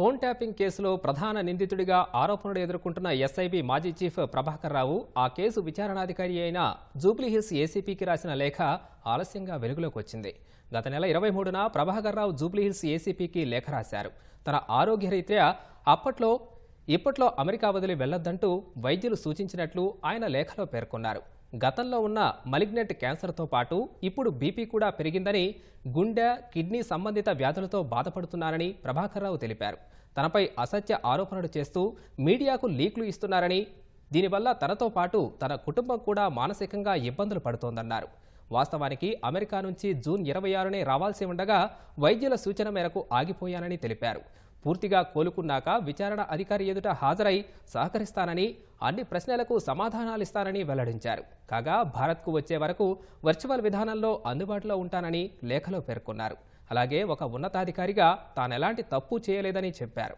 Phone tapping కేసులో ప్రధాన నిందితుడిగా ఆరోపణలు ఎదుర్కొంటున్న ఎస్ఐబి మాజీ చీఫ్ ప్రభాకర్ రావు ఆ కేసు విచారణాధికారి అయిన జూబ్లీహిల్స్ ఏసీపీకి రాసిన లేఖ ఆలస్యంగా వెలుగులోకి వచ్చింది. గత నెల ఇరవై మూడున ప్రభాకర్ రావు జూబ్లీహిల్స్ ఏసీపీకి లేఖ రాశారు. తన ఆరోగ్యరీత్యా అప్పట్లో ఇప్పట్లో అమెరికా వదిలి వెళ్ళొద్దంటూ వైద్యులు సూచించినట్లు ఆయన లేఖలో పేర్కొన్నారు. గతంలో ఉన్న మలిగ్నెంట్ క్యాన్సర్తో పాటు ఇప్పుడు బీపీ కూడా పెరిగిందని గుండె కిడ్నీ సంబంధిత వ్యాధులతో బాధపడుతున్నారని ప్రభాకర్ రావు తెలిపారు. తనపై అసత్య ఆరోపణలు చేస్తూ మీడియాకు లీక్లు ఇస్తున్నారని దీనివల్ల తనతో పాటు తన కుటుంబం కూడా మానసికంగా ఇబ్బందులు పడుతోందన్నారు. వాస్తవానికి అమెరికా నుంచి జూన్ ఇరవై ఆరునే రావాల్సి ఉండగా వైద్యుల సూచన మేరకు ఆగిపోయానని తెలిపారు. పూర్తిగా కోలుకున్నాక విచారణ అధికారి ఎదుట హాజరై సహకరిస్తానని అన్ని ప్రశ్నలకు సమాధానాలిస్తానని వెల్లడించారు. కాగా భారత్కు వచ్చే వరకు వర్చువల్ విధానంలో అందుబాటులో ఉంటానని లేఖలో పేర్కొన్నారు. అలాగే ఒక ఉన్నతాధికారిగా తానెలాంటి తప్పు చేయలేదని చెప్పారు.